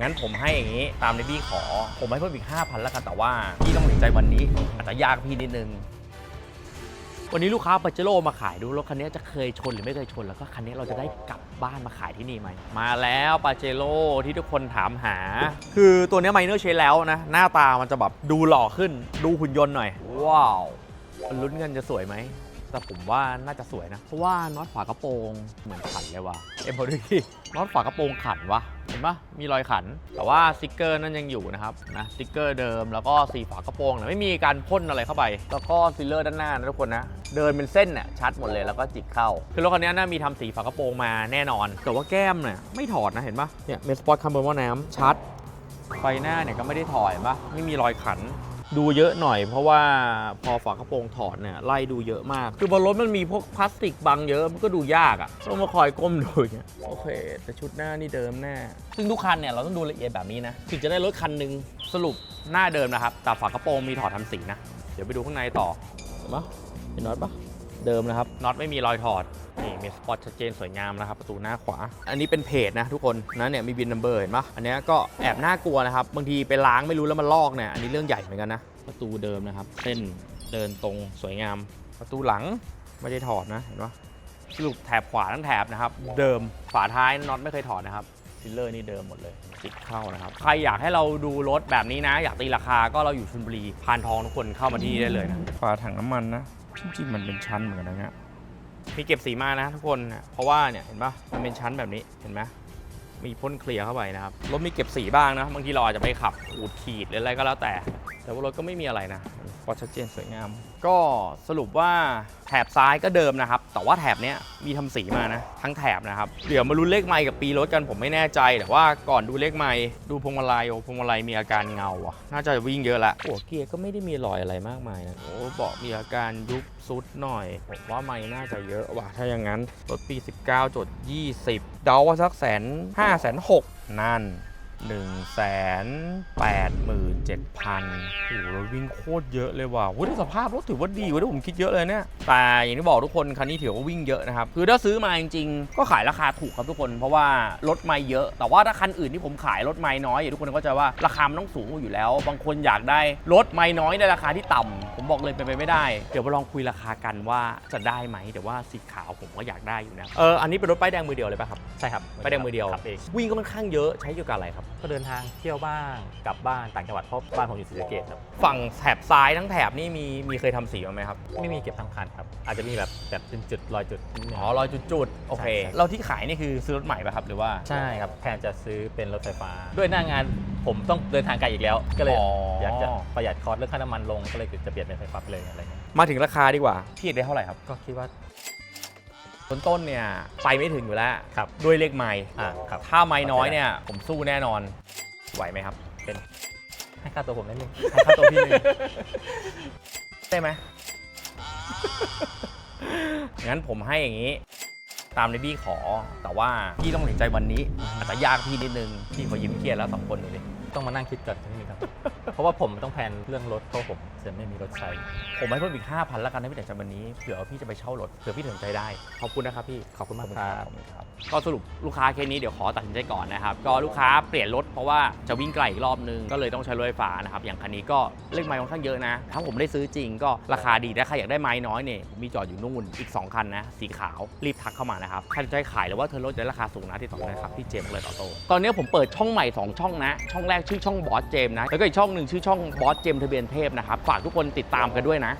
งั้นผมให้อย่างนี้ตามในพี่ขอ ผมให้เพิ่มอีก 5,000แล้วกันแต่ว่าพี่ต้องตัดสินใจวันนี้ อาจจะยากพี่นิดนึง วันนี้ลูกค้าปาเจโร่มาขายดูรถคันนี้จะเคยชนหรือไม่เคยชน แล้วก็คันนี้เราจะได้กลับบ้านมาขายที่นี่ไหมมาแล้วปาเจโร่ที่ทุกคนถามหา คือตัวนี้ไมเนอร์เชนแล้วนะ หน้าตามันจะแบบดูหล่อขึ้น ดูหุ่นยนต์หน่อย ว้าวมันลุ้นเงินจะสวยไหม แต่ผมว่าน่าจะสวยนะ เพราะว่าน็อตฝากระโปรงเหมือนขันเลยว่ะเอ็มพอดีน็อตฝากระโปรงขันวะเห็นปะมีรอยขัน แต่ว่าสติกเกอร์นั่นยังอยู่นะครับนะสติกเกอร์เดิมแล้วก็สีฝากระโปรงเนี่ยไม่มีการพ่นอะไรเข้าไป แล้วก็ฟิลเลอร์ด้านหน้านะทุกคนนะเดินเป็นเส้นเนี่ยชัดหมดเลยแล้วก็จิกเข้า คือรถคันนี้น่ามีทำสีฝากระโปรงมาแน่นอน แต่ว่าแก้มเนี่ยไม่ถอดนะเห็นปะเนี่ยเมสปอร์ตคัมเบอร์ว่าน้ำชัดไฟหน้าเนี่ยก็ไม่ได้ถอดเห็นปะไม่มีรอยขัน ดูเยอะหน่อย เพราะว่าพอฝากระโปรงถอดเนี่ยไล่ดูเยอะมาก คือบนรถมันมีพวกพลาสติกบังเยอะมันก็ดูยากอะ่ะต้องมาคอยก้มดูอย่างเงี้ยโอเคแต่ชุดหน้านี่เดิมแน่ซึ่งทุกคันเนี่ยเราต้องดูละเอียดแบบนี้นะถึงจะได้รถคันหนึ่งสรุปหน้าเดิมนะครับแต่ฝากระโปรงมีถอดทำสีนะเดี๋ยวไปดูข้างในต่อเห็นปะเห็นน็อตปะ เดิมนะครับน็อตไม่มีรอยถอดนี่มีสปอตชัดเจนสวยงามนะครับประตูหน้าขวา อันนี้เป็นเพจนะทุกคนนะเนี่ยมีบินนัมเบอร์เห็นปะอันเนี้ยก็แอบน่ากลัวนะครับบางทีไปล้างไม่รู้แล้วมันลอกเนี่ยอันนี้เรื่องใหญ่เหมือนกันนะประตูเดิมนะครับเส้นเดินตรงสวยงาม ประตูหลังไม่ได้ถอดนะเห็นปะสรุปแถบขวาทั้งแถบนะครับเดิมฝาท้ายน็อตไม่เคยถอดนะครับฟิลเลอร์นี่เดิมหมดเลยจิกเข้านะครับ ใครอยากให้เราดูรถแบบนี้นะ อยากตีราคาก็เราอยู่ชลบุรีพานทองทุกคนเข้ามาที่นี่ได้เลยนะฝาถังน้ำมันนะ จริงๆมันเป็นชั้นเหมือนกันนะเนี่ยมีเก็บสีมานะทุกคนนะเพราะว่าเนี่ยเห็นปะมันเป็นชั้นแบบนี้เห็นไหมมีพ่นเคลียร์เข้าไปนะครับรถมีเก็บสีบ้างนะบางทีเราอาจจะไปขับขูดขีดหรืออะไรก็แล้วแต่ แต่ว่ารถก็ไม่มีอะไรนะ พอชัดเจนสวยงาม ก็สรุปว่าแถบซ้ายก็เดิมนะครับ แต่ว่าแถบเนี้ยมีทำสีมานะ ทั้งแถบนะครับ เดี๋ยวมาลุ้นเลขไมล์กับปีรถกันผมไม่แน่ใจ แต่ว่าก่อนดูเลขไมล์ดูพวงมาลัยโอ้พวงมาลัยมีอาการเงาอะ น่าจะวิ่งเยอะละโอ้เกียร์ก็ไม่ได้มีรอยอะไรมากมายนะโอ้เบาะมีอาการยุบซุดหน่อย ผมว่าไม่น่าจะเยอะว่ะถ้าอย่างนั้นรถปี 19จด20 เดาว่าสักแสนห้าแสนหกนั่น 1 8 7 0 0 0โอ้โหรถวิ่งโคตรเยอะเลยว่ะวุ้ยสภาพรถถือว่าดีกว่าที่ผมคิดเยอะเลยเนี่ย แต่อย่างที่บอกทุกคนคันนี้ถือว่าวิ่งเยอะนะครับ คือถ้าซื้อมาจริงๆ ก็ขายราคาถูกครับทุกคน เพราะว่ารถไม่เยอะ แต่ว่าถ้าคันอื่นที่ผมขายรถไม่น้อยอย่างทุกคนเข้าใจว่าราคามันต้องสูงกว่าอยู่แล้ว บางคนอยากได้รถไม่น้อยในราคาที่ต่ำผมบอกเลยเป็นไปไม่ได้ เดี๋ยวมาลองคุยราคากันว่าจะได้ไหมแต่ว่าสีขาวผมก็อยากได้อยู่นะ เออ อันนี้เป็นรถป้ายแดงมือเดียวเลยป่ะครับ ใช่ครับ ป้ายแดงมือเดียวขับเองวิ่งก็ค่อนข้างเยอะ ใช้เกี่ยวกับอะไรครับก็เดินทางเที่ยวบ้างกลับบ้านต่างจังหวัดเพราะบ้านผมอยู่ศรีสะเกษครับฝั่งแถบซ้ายทั้งแถบนี่มีมีเคยทำสีมาไหมครับ ไม่มีเก็บทั้งคันครับ อาจจะมีแบบแบบเป็นจุดรอยจุดนิดนึง อ๋อรอยจุดๆ โอเคใช่ครับ เราที่ขายนี่คือซื้อรถใหม่ป่ะครับหรือว่า ใช่ครับแทนจะซื้อเป็นรถไฟฟ้า ด้วยหน้างานผมต้องเดินทางไกลอีกแล้ว ก็เลยอ๋ออ อยากจะประหยัดคอร์สเรื่องค่าน้ำมันลงก็เลยจะเปลี่ยนเป็นไฟฟ้าไปเลยอะไรเงี้ยมาถึงราคาดีกว่าพี่อยากได้เท่าไหร่ครับ ก็คิดว่า ต้นต้นๆเนี่ยไปไม่ถึงอยู่แล้วครับด้วยเลขไม้อ่าครับถ้าไม้น้อยเนี่ยผมสู้แน่นอน ไหวไหมครับให้ค่าตัวผมนิดนึงให้ค่าตัวพี่หนึ่งได้ไหมงั้นผมให้อย่างนี้ ตามในบี้ขอ แต่ว่าพี่ต้องตัดสินใจวันนี้ อาจจะยากพี่นิดนึง พี่ขอยิ้มเครียดแล้วสองคนดูดิต้องมานั่งคิดก่อนนิดนึงครับ เพราะว่าผมต้องแพลนเรื่องรถเพราะผม จะไม่มีรถใช้ ผมให้เพิ่มอีก 5,000แล้วกันนะพี่แต่ใจวันนี้เผื่อว่าพี่จะไปเช่ารถเผื่อพี่ถึงใจได้ ขอบคุณนะครับพี่ ขอบคุณมากครับขอบคุณครับ ก็สรุปลูกค้าเคสนี้เดี๋ยวขอตัดสินใจก่อนนะครับ ก็ลูกค้าเปลี่ยนรถเพราะว่าจะวิ่งไกลอีกรอบนึง ก็เลยต้องใช้รถไฟฟ้านะครับ อย่างคันนี้ก็เลขไม้ค่อนข้างเยอะนะ ถ้าผมได้ซื้อจริงก็ราคาดีถ้าใครอยากได้ไม้น้อยเนี่ยผมมีจอดอยู่นู่นอีก 2 คันนะ สีขาวรีบทักเข้ามานะครับใครสนใจขายหรือว่าเธอรถจะได้ราคาสูงนะที่ต่อนะครับพี่เจมส์เลยต่อโตตอนนี้ผมเปิดช่องใหม่ 2 ช่องนะ ช่องแรกชื่อช่องบอสเจมส์นะแล้วก็อีกช่องหนึ่งชื่อช่องบอสเจมส์ทะเบียนเทพนะครับฝากทุกคนติดตามกันด้วยนะ